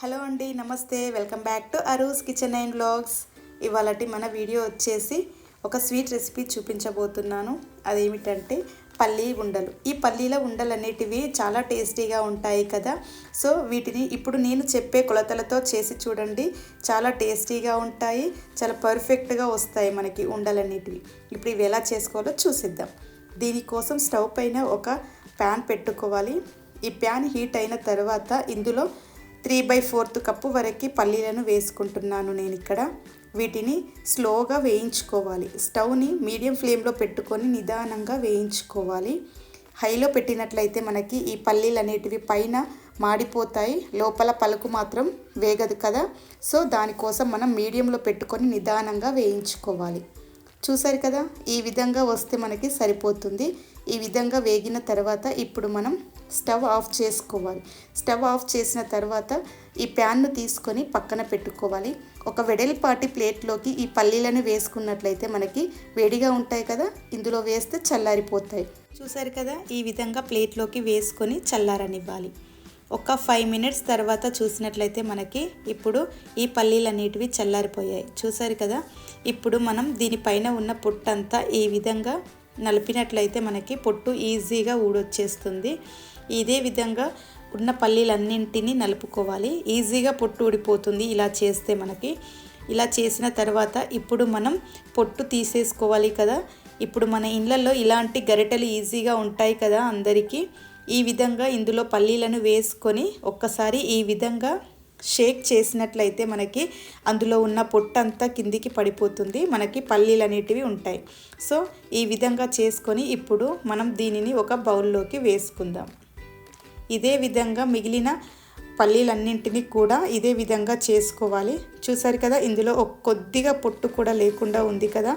Hello అండి నమస్తే. Welcome back to Aru's kitchen and blogs ఇవాళటి మన వీడియో వచ్చేసి ఒక స్వీట్ రెసిపీ చూపించబోతున్నాను. అదేమిటంటే పల్లీ ఉండలు. ఈ పల్లీల ఉండలు అనేటివి చాలా టేస్టీగా ఉంటాయి కదా. సో వీటిని ఇప్పుడు నేను చెప్పే కొలతలతో చేసి చూడండి. చాలా టేస్టీగా ఉంటాయి. చాలా పర్ఫెక్ట్గా వస్తాయి మనకి ఉండలు అనేటివి ఇప్పుడు ఇవి ఎలా చేసుకోవాలో చూసిద్దాం. దీనికోసం స్టవ్ పైన ఒక ప్యాన్ పెట్టుకోవాలి. ఈ ప్యాన్ హీట్ అయిన తర్వాత ఇందులో త్రీ బై ఫోర్త్ కప్పు వరకు పల్లీలను వేసుకుంటున్నాను నేను ఇక్కడ వీటిని స్లోగా వేయించుకోవాలి. స్టవ్ని మీడియం ఫ్లేమ్లో పెట్టుకొని నిదానంగా వేయించుకోవాలి. హైలో పెట్టినట్లయితే మనకి ఈ పల్లీలు అనేటివి పైన మాడిపోతాయి. లోపల పలుకు మాత్రం వేగదు కదా. సో దానికోసం మనం మీడియంలో పెట్టుకొని నిదానంగా వేయించుకోవాలి. చూసారు కదా? ఈ విధంగా వస్తే మనకి సరిపోతుంది. ఈ విధంగా వేగిన తర్వాత ఇప్పుడు మనం స్టవ్ ఆఫ్ చేసుకోవాలి. స్టవ్ ఆఫ్ చేసిన తర్వాత ఈ ప్యాన్ను తీసుకొని పక్కన పెట్టుకోవాలి. ఒక వెడల్పాటి ప్లేట్లోకి ఈ పల్లీలను వేసుకున్నట్లయితే మనకి వేడిగా ఉంటాయి కదా ఇందులో వేస్తే చల్లారిపోతాయి. చూసారు కదా ఈ విధంగా ప్లేట్లోకి వేసుకొని చల్లారనివ్వాలి. ఒక ఫైవ్ మినిట్స్ తర్వాత చూసినట్లయితే మనకి ఇప్పుడు ఈ పల్లీలు అనేటివి చల్లారిపోయాయి. చూసారు కదా ఇప్పుడు మనం దీనిపైన ఉన్న పొట్టంతా ఈ విధంగా నలిపినట్లయితే మనకి పొట్టు ఈజీగా ఊడొచ్చేస్తుంది. ఇదే విధంగా ఉన్న పల్లీలన్నింటినీ నలుపుకోవాలి. ఈజీగా పొట్టు ఊడిపోతుంది ఇలా చేస్తే మనకి. ఇలా చేసిన తర్వాత ఇప్పుడు మనం పొట్టు తీసేసుకోవాలి కదా. ఇప్పుడు మన ఇళ్ళల్లో ఇలాంటి గరిటెలు ఈజీగా ఉంటాయి కదా అందరికీ. ఈ విధంగా ఇందులో పల్లీలను వేసుకొని ఒక్కసారి ఈ విధంగా షేక్ చేసినట్లయితే మనకి అందులో ఉన్న పొట్టంతా కిందికి పడిపోతుంది. మనకి పల్లీలు అనేటివి ఉంటాయి. సో ఈ విధంగా చేసుకొని ఇప్పుడు మనం దీనిని ఒక బౌల్లోకి వేసుకుందాం. ఇదే విధంగా మిగిలిన పల్లీలన్నింటినీ కూడా ఇదే విధంగా చేసుకోవాలి. చూసారు కదా ఇందులో ఒక కొద్దిగా పొట్టు కూడా లేకుండా ఉంది కదా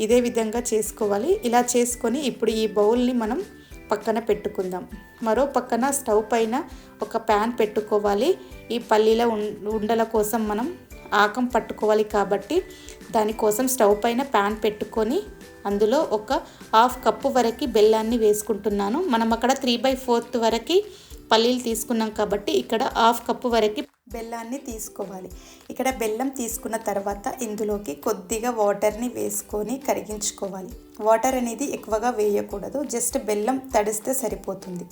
ఇదే విధంగా చేసుకోవాలి. ఇలా చేసుకొని ఇప్పుడు ఈ బౌల్ని మనం పక్కన పెట్టుకుందాం. మరో పక్కన స్టవ్ పైన ఒక ప్యాన్ పెట్టుకోవాలి. ఈ పల్లీల ఉండల కోసం మనం ఆకం పట్టుకోవాలి కాబట్టి దానికోసం స్టవ్ పైన ప్యాన్ పెట్టుకొని అందులో ఒక హాఫ్ కప్పు వరకు బెల్లాన్ని వేసుకుంటున్నాను. మనం అక్కడ త్రీ బై ఫోర్త్ వరకు పల్లీలు తీసుకున్నాం కాబట్టి ఇక్కడ హాఫ్ కప్పు వరకు బెల్లాన్ని తీసుకోవాలి. ఇక్కడ బెల్లం తీసుకున్న తర్వాత ఇందులోకి కొద్దిగా వాటర్ని వేసుకొని కరిగించుకోవాలి. వాటర్ అనేది ఎక్కువగా వేయకూడదు. జస్ట్ బెల్లం తడిస్తే సరిపోతుంది.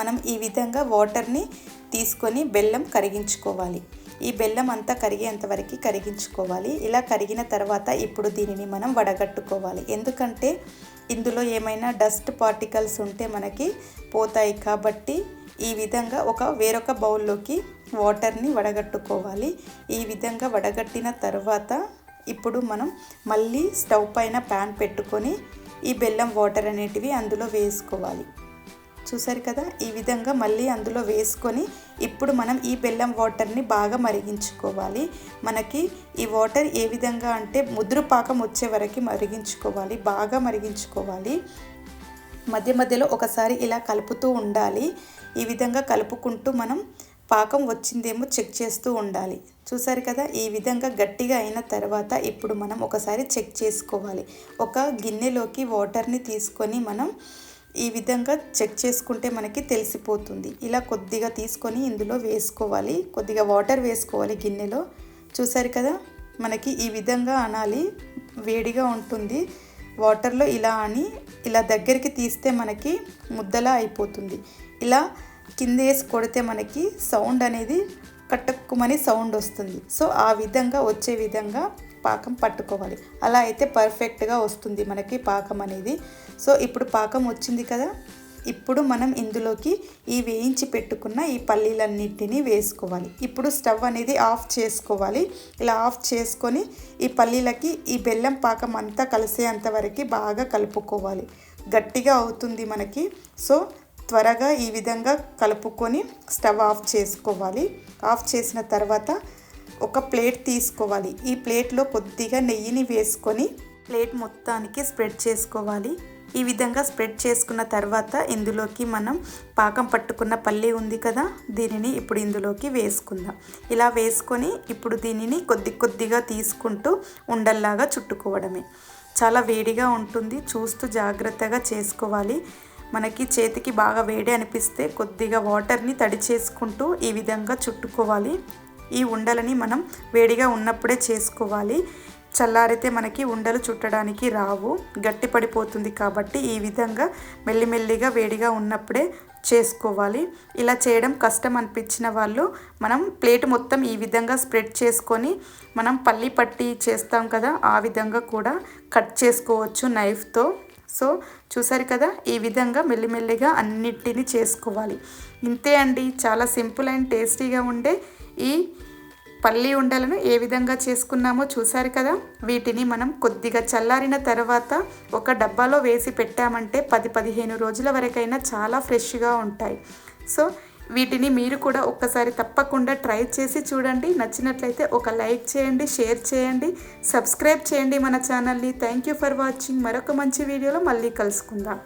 మనం ఈ విధంగా వాటర్ని తీసుకొని బెల్లం కరిగించుకోవాలి. ఈ బెల్లం అంతా కరిగేంతవరకు కరిగించుకోవాలి. ఇలా కరిగిన తర్వాత ఇప్పుడు దీనిని మనం వడగట్టుకోవాలి. ఎందుకంటే ఇందులో ఏమైనా డస్ట్ పార్టికల్స్ ఉంటే మనకి పోతాయి కాబట్టి ఈ విధంగా ఒక వేరొక బౌల్లోకి వాటర్ని వడగట్టుకోవాలి. ఈ విధంగా వడగట్టిన తర్వాత ఇప్పుడు మనం మళ్ళీ స్టవ్ పైన ప్యాన్ పెట్టుకొని ఈ బెల్లం వాటర్ అనేటివి అందులో వేసుకోవాలి. చూసారు కదా? ఈ విధంగా మళ్ళీ అందులో వేసుకొని ఇప్పుడు మనం ఈ బెల్లం వాటర్ని బాగా మరిగించుకోవాలి. మనకి ఈ వాటర్ ఏ విధంగా అంటే ముద్ర పాకం వచ్చే వరకు మరిగించుకోవాలి బాగా మరిగించుకోవాలి. మధ్య మధ్యలో ఒకసారి ఇలా కలుపుతూ ఉండాలి. ఈ విధంగా కలుపుకుంటూ మనం పాకం వచ్చిందేమో చెక్ చేస్తూ ఉండాలి. చూసారు కదా? ఈ విధంగా గట్టిగా అయిన తర్వాత ఇప్పుడు మనం ఒకసారి చెక్ చేసుకోవాలి. ఒక గిన్నెలోకి వాటర్ని తీసుకొని మనం ఈ విధంగా చెక్ చేసుకుంటే మనకి తెలిసిపోతుంది. ఇలా కొద్దిగా తీసుకొని ఇందులో వేసుకోవాలి. కొద్దిగా వాటర్ వేసుకోవాలి గిన్నెలో. చూసారు కదా? మనకి ఈ విధంగా అనాలి. వేడిగా ఉంటుంది. వాటర్లో ఇలా అని ఇలా దగ్గరికి తీస్తే మనకి ముద్దలా అయిపోతుంది. ఇలా కింద వేసి కొడితే మనకి సౌండ్ అనేది కట్టుకుమని సౌండ్ వస్తుంది. సో ఆ విధంగా వచ్చే విధంగా పాకం పట్టుకోవాలి. అలా అయితే పర్ఫెక్ట్గా వస్తుంది మనకి పాకం అనేది. సో ఇప్పుడు పాకం వచ్చింది కదా? ఇప్పుడు మనం ఇందులోకి ఈ వేయించి పెట్టుకున్న ఈ పల్లీలన్నింటినీ వేసుకోవాలి. ఇప్పుడు స్టవ్ అనేది ఆఫ్ చేసుకోవాలి. ఇలా ఆఫ్ చేసుకొని ఈ పల్లీలకి ఈ బెల్లం పాకం అంతా కలిసేంత వరకు బాగా కలుపుకోవాలి. గట్టిగా అవుతుంది మనకి. సో త్వరగా ఈ విధంగా కలుపుకొని స్టవ్ ఆఫ్ చేసుకోవాలి. ఆఫ్ చేసిన తర్వాత ఒక ప్లేట్ తీసుకోవాలి. ఈ ప్లేట్లో కొద్దిగా నెయ్యిని వేసుకొని ప్లేట్ మొత్తానికి స్ప్రెడ్ చేసుకోవాలి. ఈ విధంగా స్ప్రెడ్ చేసుకున్న తర్వాత ఇందులోకి మనం పాకం పట్టుకున్న పల్లి ఉంది కదా దీనిని ఇప్పుడు ఇందులోకి వేసుకుందాం. ఇలా వేసుకొని ఇప్పుడు దీనిని కొద్ది కొద్దిగా తీసుకుంటూ ఉండల్లాగా చుట్టుకోవడమే. చాలా వేడిగా ఉంటుంది చూస్తూ జాగ్రత్తగా చేసుకోవాలి. మనకి చేతికి బాగా వేడి అనిపిస్తే కొద్దిగా వాటర్ని తడి చేసుకుంటూ ఈ విధంగా చుట్టుకోవాలి. ఈ ఉండలని మనం వేడిగా ఉన్నప్పుడే చేసుకోవాలి. చల్లారితే మనకి ఉండలు చుట్టడానికి రావు గట్టి పడిపోతుంది కాబట్టి ఈ విధంగా మెల్లిమెల్లిగా వేడిగా ఉన్నప్పుడే చేసుకోవాలి. ఇలా చేయడం కష్టం అనిపించిన వాళ్ళు మనం ప్లేట్ మొత్తం ఈ విధంగా స్ప్రెడ్ చేసుకొని మనం పల్లి పట్టి చేస్తాం కదా ఆ విధంగా కూడా కట్ చేసుకోవచ్చు నైఫ్తో. సో చూసారు కదా ఈ విధంగా మెల్లిమెల్లిగా అన్నిటినీ చేసుకోవాలి. ఇంతే అండి. చాలా సింపుల్ అండ్ టేస్టీగా ఉండే ఈ పల్లి ఉండలను ఏ విధంగా చేసుకున్నామో చూశారు కదా? వీటిని మనం కొద్దిగా చల్లారిన తర్వాత ఒక డబ్బాలో వేసి పెట్టామంటే పది పదిహేను రోజుల వరకైనా చాలా ఫ్రెష్గా ఉంటాయి. సో వీటిని మీరు కూడా ఒక్కసారి తప్పకుండా ట్రై చేసి చూడండి. నచ్చినట్లయితే ఒక లైక్ చేయండి షేర్ చేయండి సబ్స్క్రైబ్ చేయండి మన ఛానల్ని. Thank you for watching. మరొక మంచి వీడియోలో మళ్ళీ కలుసుకుందాం.